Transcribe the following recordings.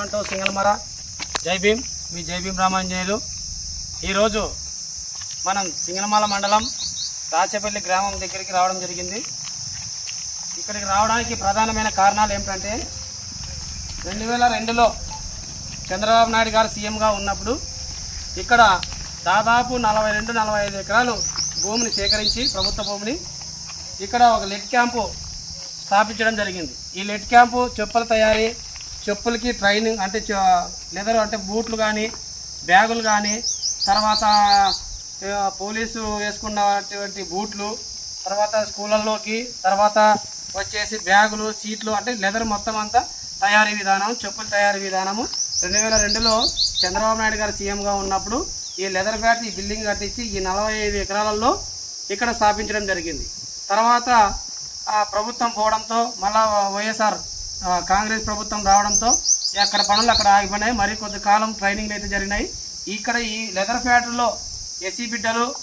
Welcome to సింగల్మర జై భీమ్. మీ జై భీమ్ రామాంజనేయులు. ఈరోజు మనం సింగనమాల మండలం రాచపల్లి గ్రామం దగ్గరికి రావడం జరిగింది. ఇక్కడికి రావడానికి ప్రధానమైన కారణాలు ఏమిటంటే రెండు వేల రెండులో చంద్రబాబు నాయుడు గారు సీఎంగా ఉన్నప్పుడు ఇక్కడ దాదాపు నలభై రెండు నలభై ఐదు ఎకరాలు భూమిని సేకరించి ప్రభుత్వ భూమిని ఇక్కడ ఒక లెట్ క్యాంపు స్థాపించడం జరిగింది. ఈ లెట్ క్యాంపు చెప్పుల తయారీ చెప్పులకి ట్రైనింగ్ అంటే లెదర్ అంటే బూట్లు కానీ బ్యాగులు కానీ తర్వాత పోలీసు వేసుకున్నటువంటి బూట్లు తర్వాత స్కూళ్ళల్లోకి తర్వాత వచ్చేసి బ్యాగులు సీట్లు అంటే లెదర్ మొత్తం అంతా తయారీ విధానం చెప్పుల తయారీ విధానము. రెండు వేల రెండులో చంద్రబాబు నాయుడు గారు సీఎంగా ఉన్నప్పుడు ఈ లెదర్ ఫ్యాక్టరీ ఈ బిల్డింగ్ కట్టించి ఈ నలభై ఐదు ఎకరాలలో ఇక్కడ స్థాపించడం జరిగింది. తర్వాత ఆ ప్రభుత్వం పోవడంతో మళ్ళా వైఎస్ఆర్ కాంగ్రెస్ ప్రభుత్వం రావడంతో అక్కడ పనులు అక్కడ ఆగిపోయినాయి. మరి కొద్ది కాలం ట్రైనింగ్లు అయితే జరిగినాయి. ఇక్కడ ఈ లెదర్ ఫ్యాక్టరీలో ఎస్సీ బిడ్డలు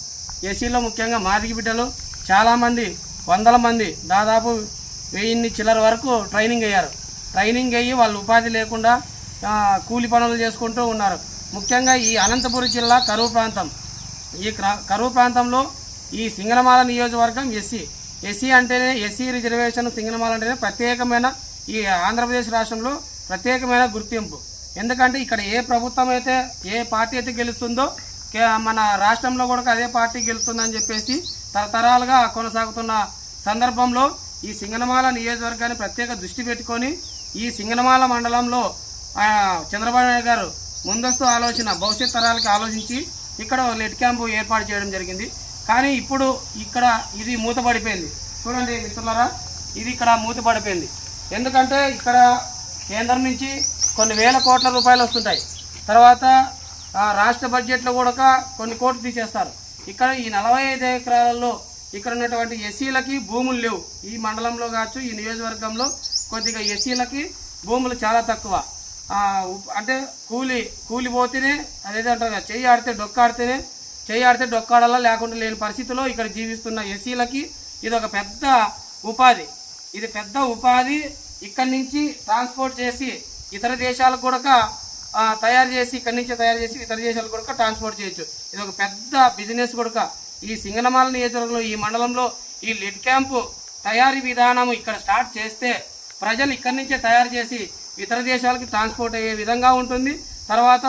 ఎస్సీలో ముఖ్యంగా మాదిగి బిడ్డలు చాలామంది వందల మంది దాదాపు వెయ్యిన్ని చిల్లర వరకు ట్రైనింగ్ అయ్యారు. ట్రైనింగ్ అయ్యి వాళ్ళు ఉపాధి లేకుండా కూలి పనులు చేసుకుంటూ ఉన్నారు. ముఖ్యంగా ఈ అనంతపురం జిల్లా కరువు ప్రాంతం. ఈ క్రా- కరువు ప్రాంతంలో ఈ సింగనమాల నియోజకవర్గం ఎస్సీ. ఎస్సీ అంటేనే ఎస్సీ రిజర్వేషన్ సింగనమాల అంటేనే ప్రత్యేకమైన ఈ ఆంధ్రప్రదేశ్ రాష్ట్రంలో ప్రత్యేకమైన గుర్తింపు. ఎందుకంటే ఇక్కడ ఏ ప్రభుత్వం అయితే ఏ పార్టీ అయితే గెలుస్తుందో మన రాష్ట్రంలో కూడా అదే పార్టీ గెలుస్తుందని చెప్పేసి తరతరాలుగా కొనసాగుతున్న సందర్భంలో ఈ సింగనమాల నియోజకవర్గాన్ని ప్రత్యేక దృష్టి పెట్టుకొని ఈ సింగనమాల మండలంలో చంద్రబాబు నాయుడు గారు ముందస్తు ఆలోచన భవిష్యత్ తరాలకి ఆలోచించి ఇక్కడ లెట్ క్యాంపు ఏర్పాటు చేయడం జరిగింది. కానీ ఇప్పుడు ఇక్కడ ఇది మూతపడిపోయింది. చూడండి మిత్రులారా ఇది ఇక్కడ మూతపడిపోయింది. ఎందుకంటే ఇక్కడ కేంద్రం నుంచి కొన్ని వేల కోట్ల రూపాయలు వస్తుంటాయి. తర్వాత రాష్ట్ర బడ్జెట్లో కూడా కొన్ని కోట్లు తీసేస్తారు. ఇక్కడ ఈ నలభై ఐదు ఎకరాలలో ఇక్కడ ఉన్నటువంటి ఎస్సీలకి భూములు లేవు. ఈ మండలంలో కావచ్చు ఈ నియోజకవర్గంలో కొద్దిగా ఎస్సీలకి భూములు చాలా తక్కువ. అంటే కూలి కూలి పోతేనే అదేదో అంటారు కదా చెయ్యి ఆడితే డొక్క ఆడితేనే చెయ్యి ఆడితే డొక్కాడాలా లేకుండా లేని పరిస్థితిలో ఇక్కడ జీవిస్తున్న ఎస్సీలకి ఇది ఒక పెద్ద ఉపాధి. ఇది పెద్ద ఉపాధి ఇక్కడి నుంచి ట్రాన్స్పోర్ట్ చేసి ఇతర దేశాలకు కూడా తయారు చేసి ఇక్కడి నుంచి తయారు చేసి ఇతర దేశాలకు కూడా ట్రాన్స్పోర్ట్ చేయొచ్చు. ఇది ఒక పెద్ద బిజినెస్ కూడా ఈ సింగనమాల నియోజకవర్గంలో ఈ మండలంలో ఈ లిడ్ క్యాంపు తయారీ విధానం ఇక్కడ స్టార్ట్ చేస్తే ప్రజలు ఇక్కడి నుంచే తయారు చేసి ఇతర దేశాలకు ట్రాన్స్పోర్ట్ అయ్యే విధంగా ఉంటుంది. తర్వాత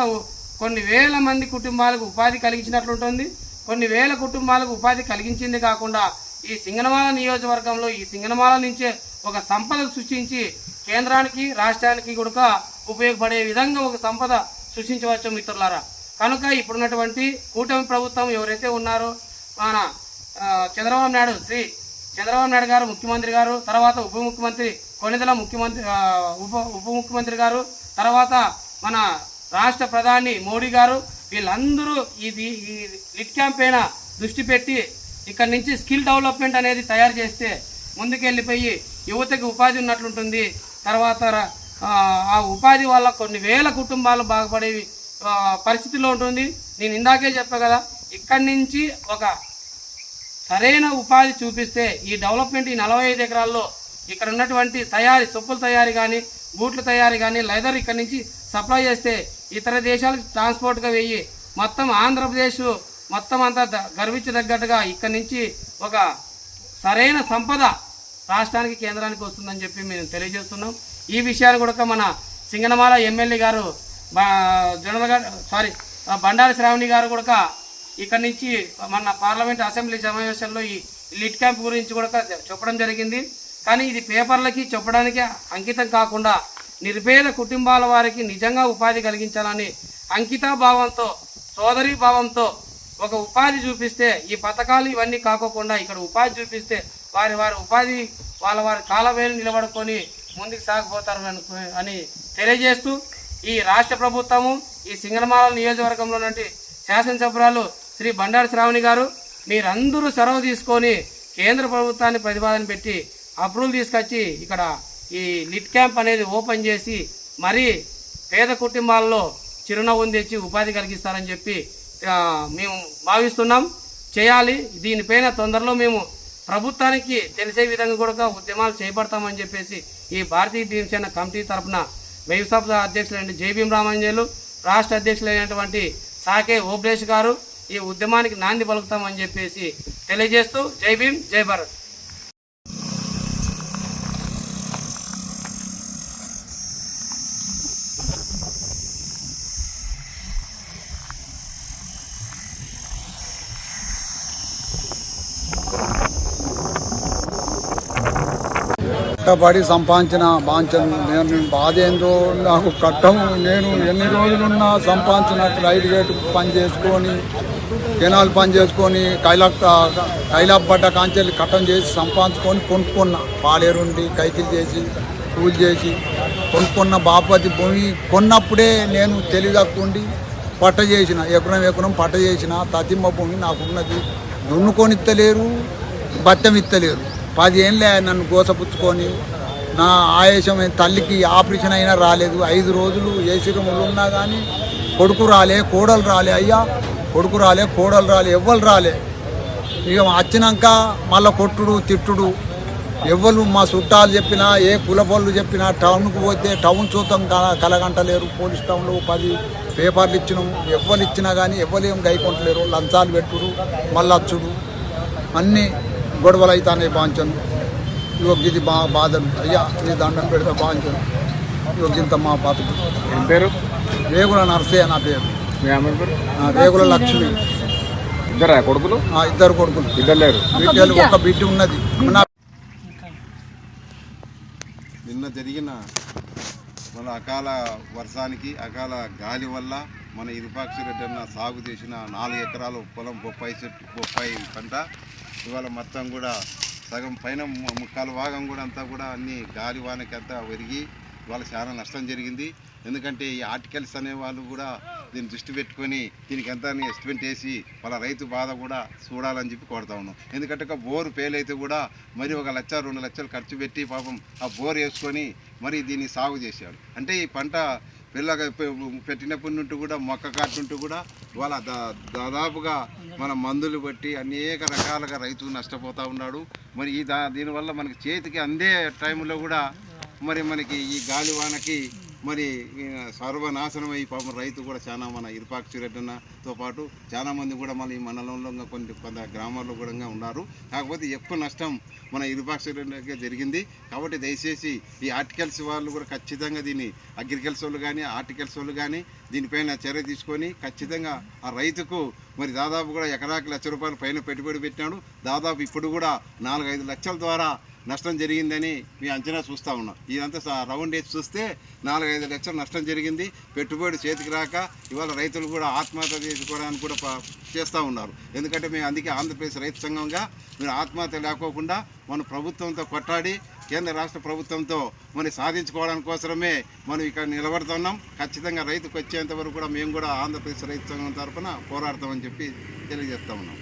కొన్ని వేల మంది కుటుంబాలకు ఉపాధి కలిగించినట్లు ఉంటుంది కొన్ని వేల కుటుంబాలకు ఉపాధి కలిగించింది కాకుండా ఈ సింగనమాల నియోజకవర్గంలో ఈ సింగనమాల నుంచే ఒక సంపద సృష్టించి కేంద్రానికి రాష్ట్రానికి కూడా ఉపయోగపడే విధంగా ఒక సంపద సృష్టించవచ్చు మిత్రులారా. కనుక ఇప్పుడున్నటువంటి కూటమి ప్రభుత్వం ఎవరైతే ఉన్నారో మన చంద్రబాబు నాయుడు శ్రీ చంద్రబాబు నాయుడు గారు ముఖ్యమంత్రి గారు తర్వాత ఉప ముఖ్యమంత్రి కొనిదల ముఖ్యమంత్రి ఉప ఉప ముఖ్యమంత్రి గారు తర్వాత మన రాష్ట్ర ప్రధాని మోడీ గారు వీళ్ళందరూ ఇది ఈ లిట్ క్యాంప్ పైన దృష్టి పెట్టి ఇక్కడ నుంచి స్కిల్ డెవలప్మెంట్ అనేది తయారు చేస్తే ముందుకెళ్ళిపోయి యువతకి ఉపాధి ఉన్నట్లుంటుంది. తర్వాత ఆ, ఉపాధి వల్ల కొన్ని వేల కుటుంబాలు బాగుపడేవి పరిస్థితిలో ఉంటుంది. నేను ఇందాకే చెప్పా కదా ఇక్కడి నుంచి ఒక సరైన ఉపాధి చూపిస్తే ఈ డెవలప్మెంట్ ఈ నలభై ఐదు ఎకరాల్లో ఇక్కడ ఉన్నటువంటి తయారీ సొప్పుల తయారీ కానీ బూట్ల తయారీ కానీ లెదర్ ఇక్కడ నుంచి సప్లై చేస్తే ఇతర దేశాలకు ట్రాన్స్పోర్ట్గా వెయ్యి మొత్తం ఆంధ్రప్రదేశ్ మొత్తం అంతా ద- గర్వించదగ్గట్టుగా ఇక్కడ నుంచి ఒక సరైన సంపద రాష్ట్రానికి కేంద్రానికి వస్తుందని చెప్పి మేము తెలియజేస్తున్నాం. ఈ విషయాన్ని కూడా మన సింగనమాల ఎమ్మెల్యే గారు బా- జనరల్ గారు సారీ బండారి శ్రావణి గారు కూడా ఇక్కడ నుంచి మన పార్లమెంట్ అసెంబ్లీ సమావేశంలో ఈ లిట్ క్యాంప్ గురించి కూడా చెప్పడం జరిగింది. కానీ ఇది పేపర్లకి చెప్పడానికి అంకితం కాకుండా నిర్భేద కుటుంబాల వారికి నిజంగా ఉపాధి కలిగించాలని అంకితాభావంతో సోదరీ భావంతో ఒక ఉపాధి చూపిస్తే ఈ పథకాలు ఇవన్నీ కాకోకుండా ఇక్కడ ఉపాధి చూపిస్తే వారి వారి ఉపాధి వాళ్ళ వారి కాలవేలు నిలబడుకొని ముందుకు సాగిపోతారు అని తెలియజేస్తూ ఈ రాష్ట్ర ప్రభుత్వము ఈ సింగనమాల నియోజకవర్గంలో నుండి శాసనసభ్యురాలు శ్రీ బండారు శ్రావణి గారు మీరందరూ సెలవు తీసుకొని కేంద్ర ప్రభుత్వాన్ని ప్రతిపాదన పెట్టి అప్రూవల్ తీసుకొచ్చి ఇక్కడ ఈ లిట్ క్యాంప్ అనేది ఓపెన్ చేసి మరీ పేద కుటుంబాల్లో చిరునవ్వును తెచ్చి ఉపాధి కలిగిస్తారని చెప్పి మేము భావిస్తున్నాం. చేయాలి. దీనిపైన తొందరలో మేము ప్రభుత్వానికి తెలిసే విధంగా కూడా ఉద్యమాలు చేపడతామని చెప్పేసి ఈ భారతీయ జనసేన కమిటీ తరఫున మెయిసాప్ అధ్యక్షులైన జైభీం రామాంజలు రాష్ట్ర అధ్యక్షులైనటువంటి సాకే ఓబ్లేష్ గారు ఈ ఉద్యమానికి నాంది పలుకుతామని చెప్పేసి తెలియజేస్తూ జై భీమ్ జై భారత్. కష్టపడి సంపాదించిన బాంచను నేను బాధ ఏందో నాకు కట్టం నేను ఎన్ని రోజులున్నా సంపాదించిన రైలు గేట్ పని చేసుకొని కెనాల్ పని చేసుకొని కైలా కైలాపడ్డ కాంచెల్లి కట్టం చేసి సంపాదించుకొని కొనుక్కున్నా. పాలేరుండి కైకిలు చేసి పూజ చేసి కొనుక్కున్న బాపతి భూమి కొన్నప్పుడే నేను తెలివిదక్కుండి పట్ట చేసిన ఎకరం ఎకరం పట్ట చేసిన తతిమ్మ భూమి నాకున్నది. దున్నుకొని ఇత్తలేరు బట్టం ఇత్తలేరు పది ఏళ్ళే నన్ను గోసపుచ్చుకొని నా ఆయేషం తల్లికి ఆపరేషన్ అయినా రాలేదు. ఐదు రోజులు ఏసీరములు ఉన్నా కానీ కొడుకు రాలే కోడలు రాలే అయ్యా కొడుకు రాలే కోడలు రాలే ఎవ్వరు రాలే. ఇక వచ్చినాక మళ్ళా కొట్టుడు తిట్టుడు. ఎవ్వరు మా చుట్టాలు చెప్పినా ఏ కులపళ్ళు చెప్పినా టౌన్కు పోతే టౌన్ చూద్దాం క- కలగంటలేరు. పోలీస్ టౌన్లో పది పేపర్లు ఇచ్చినాము ఎవ్వరు ఇచ్చినా కానీ ఎవ్వరు ఏం గైకొంటలేరు. లంచాలు పెట్టుడు మళ్ళొచ్చుడు అన్నీ గొడవలు అవుతాయి బాంచను ఇగో ఇది బా బాధలు అయ్యా ఈ దండం పెడితే బాంచను ఇగో ఇంత మా ఏం పేరు? రేగుల నర్సయ్య నా పేరు. రేగుల లక్ష్మి. ఇద్దరా కొడుకులు? ఆ, ఇద్దరు కొడుకులు. ఇద్దరు లేరు. బిడ్డలు ఒక బిడ్డ ఉన్నది. నా నిన్న జరిగిన మన అకాల వర్షానికి అకాల గాలి వల్ల మన ఇరుపాక్షి రెడ్డి అన్న సాగు చేసిన నాలుగు ఎకరాలు పొలం బొప్పాయి చెట్టు బొప్పాయి పంట ఇవాళ మొత్తం కూడా సగం పైన ముక్కాలు భాగం కూడా అంతా కూడా అన్ని గాలి వానకి అంతా ఒరిగి ఇవాళ చాలా నష్టం జరిగింది. ఎందుకంటే ఈ ఆర్టికల్స్ అనే వాళ్ళు కూడా దీన్ని దృష్టి పెట్టుకొని దీనికి ఎంత ఎస్టిమేట్ వేసి వాళ్ళ రైతు బాధ కూడా చూడాలని చెప్పి కోరుతా ఉన్నాం. ఎందుకంటే ఒక బోరు పేలైతే కూడా మరి ఒక లక్ష రెండు లక్షలు ఖర్చు పెట్టి పాపం ఆ బోర్ వేసుకొని మరి దీన్ని సాగు చేశాడు. అంటే ఈ పంట పిల్లగా పెట్టినప్పటి నుండి కూడా మొక్క కాటుంటూ కూడా వాళ్ళ దా- దాదాపుగా మన మందులు బట్టి అనేక రకాలుగా రైతు నష్టపోతూ ఉన్నాడు. మరి ఈ దా దీనివల్ల మనకి చేతికి అందే టైంలో కూడా మరి మనకి ఈ గాలి వానకి మరి ఈ సర్వనాశనం అయ్యి పాపం రైతు కూడా చాలా మన ఇరుపాక్షి రెడ్డన్నతో పాటు చాలా మంది కూడా మన ఈ మండలంలో కొన్ని కొంత గ్రామాల్లో కూడా ఉన్నారు. కాకపోతే ఎక్కువ నష్టం మన ఇరుపాక్షి రెడ్డికే జరిగింది. కాబట్టి దయచేసి ఈ ఆర్టికల్స్ వాళ్ళు కూడా ఖచ్చితంగా దీన్ని అగ్రికల్చర్ వాళ్ళు కానీ ఆర్టికల్స్ వాళ్ళు కానీ దీనిపైన చర్య తీసుకొని ఖచ్చితంగా ఆ రైతుకు మరి దాదాపు కూడా ఎకరాకి లక్ష రూపాయల పైన పెట్టుబడి పెట్టినాడు. దాదాపు ఇప్పుడు కూడా నాలుగైదు లక్షల ద్వారా నష్టం జరిగిందని మీ అంచనా చూస్తూ ఉన్నాం. ఇదంతా రౌండ్ వేసి చూస్తే నాలుగైదు లక్షలు నష్టం జరిగింది. పెట్టుబడి చేతికి రాక ఇవాళ రైతులు కూడా ఆత్మహత్య చేసుకోవడానికి కూడా చేస్తూ ఉన్నారు. ఎందుకంటే మేము అందుకే ఆంధ్రప్రదేశ్ రైతు సంఘంగా మీరు ఆత్మహత్య లేకోకుండా మన ప్రభుత్వంతో కొట్టాడి కేంద్ర రాష్ట్ర ప్రభుత్వంతో మనం సాధించుకోవడానికి కోసమే మనం ఇక్కడ నిలబడుతున్నాం. ఖచ్చితంగా రైతుకు వచ్చేంత వరకు కూడా మేము కూడా ఆంధ్రప్రదేశ్ రైతు సంఘం తరఫున పోరాడతామని చెప్పి తెలియజేస్తా ఉన్నాం.